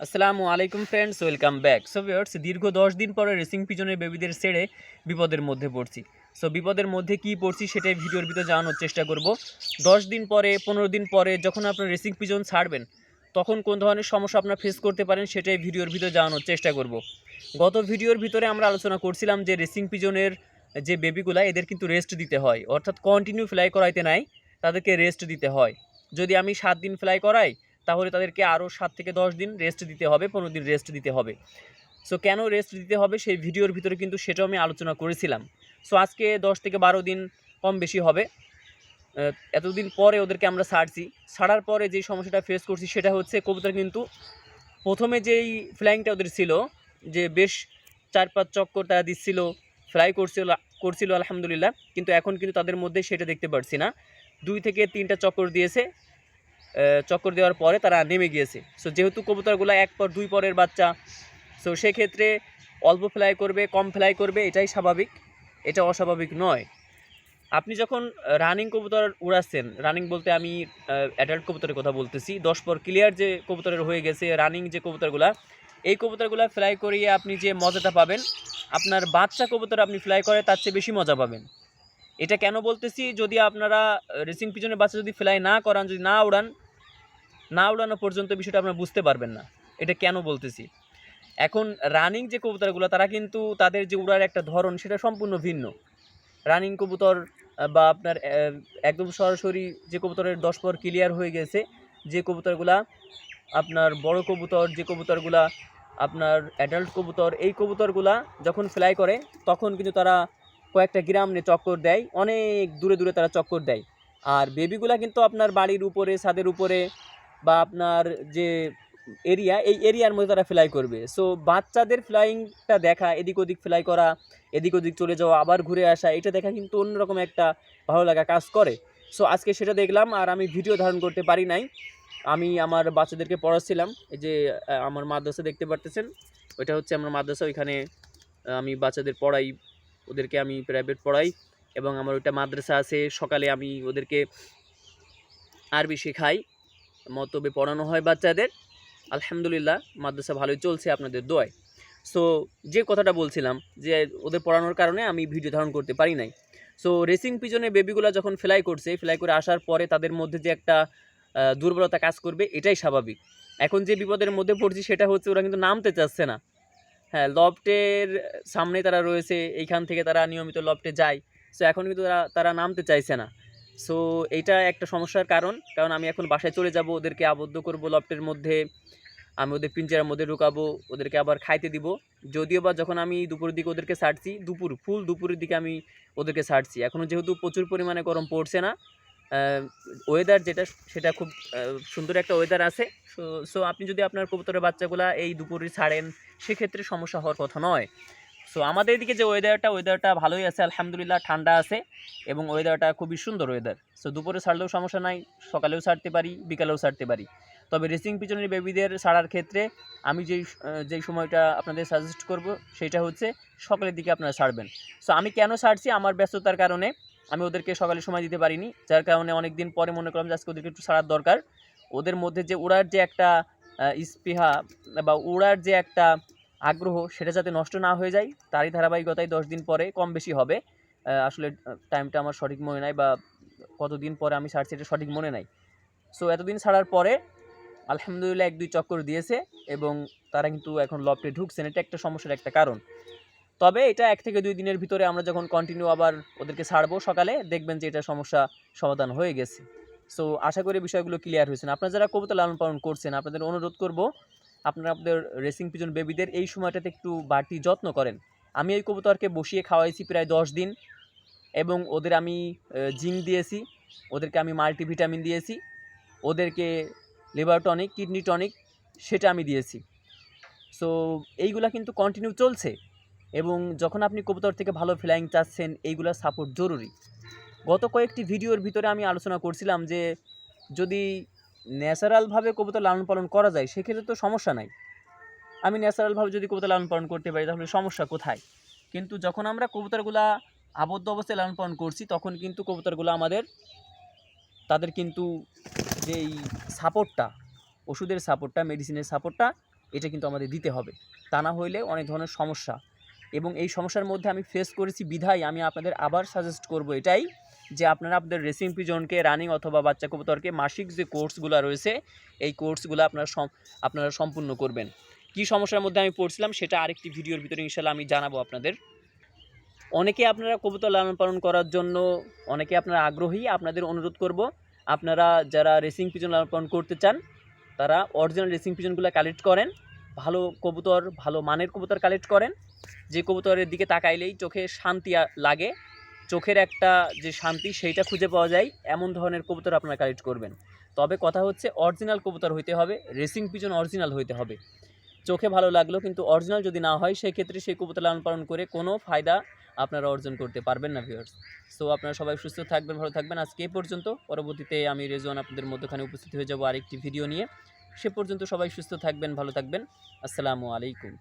আসসালামু আলাইকুম friends welcome back so viewers দীর্ঘ দশ দিন পরে রেসিং পিজনের বেবিদের ছেড়ে বিপদের মধ্যে পড়ছি। সো বিপদের মধ্যে কি পড়ছি সেটাই ভিডিওর ভিতরে জানানোর চেষ্টা করব। দশ দিন পরে, পনেরো দিন পরে যখন আপনার রেসিং পিজন ছাড়বেন, তখন কোন ধরনের সমস্যা আপনার ফেস করতে পারেন সেটাই ভিডিওর ভিতরে জানানোর চেষ্টা করব। গত ভিডিওর ভিতরে আমরা আলোচনা করছিলাম যে রেসিং পিজনের যে বেবিগুলা এদের কিন্তু রেস্ট দিতে হয়। অর্থাৎ কন্টিনিউ ফ্লাই করাইতে নাই, তাদেরকে রেস্ট দিতে হয়। যদি আমি সাত দিন ফ্লাই করাই তাহলে তাদেরকে আরও সাত থেকে দশ দিন রেস্ট দিতে হবে, পনেরো দিন রেস্ট দিতে হবে। সো কেন রেস্ট দিতে হবে? সেই ভিডিওর ভিতরে কিন্তু সেটাও আমি আলোচনা করেছিলাম। সো আজকে দশ থেকে বারো দিন কম বেশি হবে। এতদিন পরে ওদেরকে আমরা ছাড়ছি। ছাড়ার পরে যেই সমস্যাটা ফেস করছি সেটা হচ্ছে কবুতর কিন্তু প্রথমে যেই ফ্লাইংটা ওদের ছিল, যে বেশ চার পাঁচ চক্কর তারা দিচ্ছিল ফ্লাই করছিল করছিল, আলহামদুলিল্লাহ। কিন্তু এখন কিন্তু তাদের মধ্যে সেটা দেখতে পারছি না। দুই থেকে তিনটা চক্কর দিয়েছে। চক্কর দেওয়ার পরে তারা নেমে গিয়েছে। সো যেহেতু কবুতরগুলো এক পর দুই পরের বাচ্চা সো সেক্ষেত্রে অল্প ফ্লাই করবে, কম ফ্লাই করবে, এটাই স্বাভাবিক। এটা অস্বাভাবিক নয়। আপনি যখন রানিং কবুতর উড়াচ্ছেন রানিং বলতে আমি অ্যাডাল্ট কবুতরের কথা বলতেছি, দশ পর ক্লিয়ার যে কবুতরের হয়ে গেছে রানিং যে কবুতরগুলা, এই কবুতরগুলা ফ্লাই করিয়ে আপনি যে মজাটা পাবেন, আপনার বাচ্চা কবুতর আপনি ফ্লাই করে, তার চেয়ে বেশি মজা পাবেন। এটা কেন বলতেছি? যদি আপনারা রেসিং পিছনের বাচ্চা যদি ফ্লাই না করান, যদি না উড়ান, না উড়ানো পর্যন্ত বিষয়টা আপনারা বুঝতে পারবেন না। এটা কেন বলতেছি? এখন রানিং যে কবুতরগুলো, তারা কিন্তু তাদের যে উড়ার একটা ধরন, সেটা সম্পূর্ণ ভিন্ন। রানিং কবুতর বা আপনার একদম সরাসরি যে কবুতরের দশ পর ক্লিয়ার হয়ে গেছে, যে কবুতরগুলা, আপনার বড় কবুতর, যে কবুতরগুলা আপনার অ্যাডাল্ট কবুতর, এই কবুতরগুলা যখন ফ্লাই করে, তখন কিন্তু তারা কয়েকটা গ্রাম চক্কর দেয়, অনেক দূরে দূরে তারা চক্কর দেয়। আর বেবিগুলা কিন্তু আপনার বাড়ির উপরে, ছাদের উপরে বা আপনার যে এরিয়া এই এরিয়ার মধ্যে তারা ফ্লাই করবে। সো বাচ্চাদের ফ্লাইংটা দেখা, এদিক ওদিক ফ্লাই করা, এদিক ওদিক চলে যাওয়া, আবার ঘুরে আসা, এটা দেখা কিন্তু অন্যরকম একটা ভালো লাগা কাজ করে। সো আজকে সেটা দেখলাম আর আমি ভিডিও ধারণ করতে পারি নাই। আমি আমার বাচ্চাদেরকে পড়াচ্ছিলাম, এই যে আমার মাদ্রাসা দেখতে পারতেছেন? ওইটা হচ্ছে আমার মাদ্রাসা, ওইখানে আমি বাচ্চাদের পড়াই। ওদেরকে আমি প্রাইভেট পড়াই এবং আমার ওইটা মাদ্রাসা আছে, সকালে আমি ওদেরকে আরবি শেখাই মতবে পড়ানো হয় বাচ্চাদের। আলহামদুলিল্লাহ, মাদ্রাসা ভালোই চলছে আপনাদের দোয়ায়। সো যে কথাটা বলছিলাম যে ওদের পড়ানোর কারণে আমি ভিডিও ধারণ করতে পারি নাই। সো রেসিং পিজনে বেবিগুলো যখন ফ্লাই করছে ফ্লাই করে আসার পরে তাদের মধ্যে যে একটা দুর্বলতা কাজ করবে, এটাই স্বাভাবিক। এখন যে বিপদের মধ্যে পড়ছি সেটা হচ্ছে ওরা কিন্তু নামতে চাচ্ছে না। হ্যাঁ লফটের সামনে তারা রয়েছে, এইখান থেকে তারা নিয়মিত লফটে যায়। সো এখন কিন্তু তারা তারা নামতে চাইছে না। সো এইটা একটা সমস্যার কারণ কারণ আমি এখন বাসায় চলে যাব, ওদেরকে আবদ্ধ করব লফটের মধ্যে। আমি ওদের পিঞ্জারার মধ্যে ঢুকাবো, ওদেরকে আবার খাইতে দিব। যদিও বা যখন আমি দুপুরের দিকে ওদেরকে ছাড়ছি, দুপুর, ফুল দুপুরের দিকে আমি ওদেরকে ছাড়ছি। এখনও যেহেতু প্রচুর পরিমাণে গরম পড়ছে না ওয়েদার যেটা, সেটা খুব সুন্দর একটা ওয়েদার আছে। সো আপনি যদি আপনার কবুতরের বাচ্চাগুলা এই দুপুরে ছাড়েন, সেক্ষেত্রে সমস্যা হওয়ার কথা নয়। সো আমাদের এদিকে যে ওয়েদারটা ওয়েদারটা ভালোই আছে, আলহামদুলিল্লাহ ঠান্ডা আছে এবং ওয়েদারটা খুবই সুন্দর ওয়েদার সো দুপুরে ছাড়লেও সমস্যা নাই, সকালেও ছাড়তে পারি, বিকালেও ছাড়তে পারি। তবে রেসিং পিছনের বেবিদের ছাড়ার ক্ষেত্রে আমি যেই যেই সময়টা আপনাদের সাজেস্ট করব, সেটা হচ্ছে সকালের দিকে আপনারা ছাড়বেন। সো আমি কেন ছাড়ছি? আমার ব্যস্ততার কারণে। আমি ওদেরকে সকালে সময় দিতে পারিনি, যার কারণে অনেক দিন পরে মনে করলাম যে আজকে ওদেরকে একটু ছাড়ার দরকার। ওদের মধ্যে যে উড়ার যে একটা স্পৃহা বা উড়ার যে একটা আগ্রহ, সেটা যাতে নষ্ট না হয়ে যায়, তারই ধারাবাহিকতায় দশ দিন পরে কম বেশি হবে। আসলে টাইমটা আমার সঠিক মনে নাই বা কতদিন পরে আমি ছাড়ছি এটা সঠিক মনে নাই। সো এতদিন ছাড়ার পরে আলহামদুলিল্লাহ এক দুই চক্কর দিয়েছে এবং তারা কিন্তু এখন লফটে ঢুকছেন এটা একটা সমস্যার একটা কারণ। তবে এটা এক থেকে দুই দিনের ভিতরে আমরা যখন কন্টিনিউ আবার ওদেরকে ছাড়বো সকালে, দেখবেন যে এটা সমস্যা সমাধান হয়ে গেছে। সো আশা করি বিষয়গুলো ক্লিয়ার হয়েছেন আপনারা যারা কবুতর লালন পালন করছেন, আপনাদের অনুরোধ করব আপনারা আপনাদের রেসিং পিজন বেবিদের এই সময়টাতে একটু বাড়তি যত্ন করেন। আমি এই কবুতরকে বসিয়ে খাওয়াইছি প্রায় দশ দিন এবং ওদের আমি জিঙ্ক দিয়েছি, ওদেরকে আমি মাল্টিভিটামিন দিয়েছি, ওদেরকে লিভার টনিক কিডনি টনিক সেটা আমি দিয়েছি। সো এইগুলা কিন্তু কন্টিনিউ চলছে। এবং যখন আপনি কবুতর থেকে ভালো ফ্লাইং চাচ্ছেন, এইগুলো সাপোর্ট জরুরি। গত কয়েকটি ভিডিওর ভিতরে আমি আলোচনা করছিলাম যে, যদি ন্যাচারালভাবে কবুতর লালন পালন করা যায়, সেক্ষেত্রে তো সমস্যা নাই। আমি ন্যাচারালভাবে যদি কবুতর লালন পালন করতে পারি, তাহলে সমস্যা কোথায়? কিন্তু যখন আমরা কবুতরগুলা আবদ্ধ অবস্থায় লালন পালন করছি, তখন কিন্তু কবুতরগুলো আমাদের, তাদের কিন্তু যেই সাপোর্টটা ওষুধের সাপোর্টটা মেডিসিনের সাপোর্টটা এটা কিন্তু আমাদের দিতে হবে। তা না হইলে অনেক ধরনের সমস্যা এবং এই সমস্যার মধ্যে আমি ফেস করেছি বিধায় আমি আপনাদের আবার সাজেস্ট করব এটাই যে আপনারা আপনাদের রেসিং পিজনকে রানিং অথবা বাচ্চা কবুতরকে মাসিক যে কোর্সগুলো রয়েছে, এই কোর্সগুলো আপনারা আপনারা সম্পূর্ণ করবেন। কি সমস্যার মধ্যে আমি পড়ছিলাম সেটা আরেকটি ভিডিওর ভিতরে ইনশাল্লাহ আমি জানাব আপনাদের। অনেকে আপনারা কবুতর লালন পালন করার জন্য অনেকে আপনারা আগ্রহী, আপনাদের অনুরোধ করব, আপনারা যারা রেসিং পিজন লালন পালন করতে চান, তারা অরিজিনাল রেসিং পিজনগুলো কালেক্ট করেন, ভালো কবুতর, ভালো মানের কবুতর কালেক্ট করেন যে কবুতরের দিকে তাকাইলেই চোখে শান্তি লাগে। চোখের একটা যে শান্তি, সেইটা খুঁজে পাওয়া যায়। এমন ধরনের কবুতর আপনারা কালেক্ট করবেন। তবে কথা হচ্ছে, অরিজিনাল কবুতর হইতে হবে, রেসিং পিজন অরিজিনাল হইতে হবে। চোখে ভালো লাগল, কিন্তু অরিজিনাল যদি না হয় সেই ক্ষেত্রে সেই কবুতর লালন পালন করে কোনো ফায়দা আপনারা অর্জন করতে পারবেন না ভিউয়ার্স সো আপনারা সবাই সুস্থ থাকবেন, ভালো থাকবেন। আজকে এই পর্যন্ত। পরবর্তীতে আমি রেজওয়ান আপনাদের মধ্যখানে উপস্থিত হয়ে যাব আরেকটি ভিডিও নিয়ে। সে পর্যন্ত সবাই সুস্থ থাকবেন, ভালো থাকবেন। আসসালামু আলাইকুম।